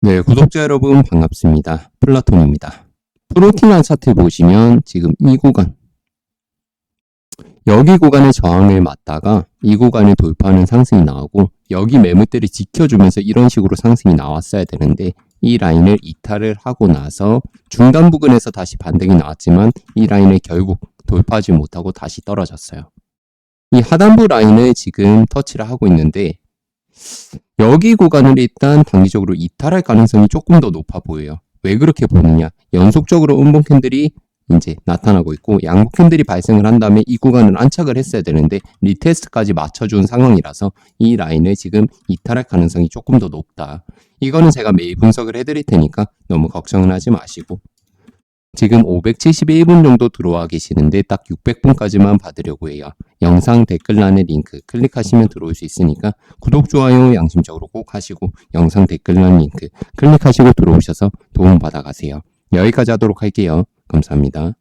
네, 구독자 여러분 반갑습니다. 플라톤입니다. 프로틴한 차트 보시면 지금 이 구간 여기 구간의 저항을 맞다가 이 구간을 돌파하는 상승이 나오고 여기 매물대를 지켜주면서 이런 식으로 상승이 나왔어야 되는데 이 라인을 이탈을 하고 나서 중간 부근에서 다시 반등이 나왔지만 이 라인을 결국 돌파하지 못하고 다시 떨어졌어요. 이 하단부 라인을 지금 터치를 하고 있는데 여기 구간을 일단 단기적으로 이탈할 가능성이 조금 더 높아 보여요. 왜 그렇게 보느냐? 연속적으로 음봉 캔들이 이제 나타나고 있고 양복 캔들이 발생을 한 다음에 이 구간을 안착을 했어야 되는데 리테스트까지 맞춰준 상황이라서 이 라인을 지금 이탈할 가능성이 조금 더 높다. 이거는 제가 매일 분석을 해드릴 테니까 너무 걱정은 하지 마시고 지금 571분 정도 들어와 계시는데 딱 600분까지만 받으려고 해요. 영상 댓글란에 링크 클릭하시면 들어올 수 있으니까 구독, 좋아요 양심적으로 꼭 하시고 영상 댓글란 링크 클릭하시고 들어오셔서 도움 받아가세요. 여기까지 하도록 할게요. 감사합니다.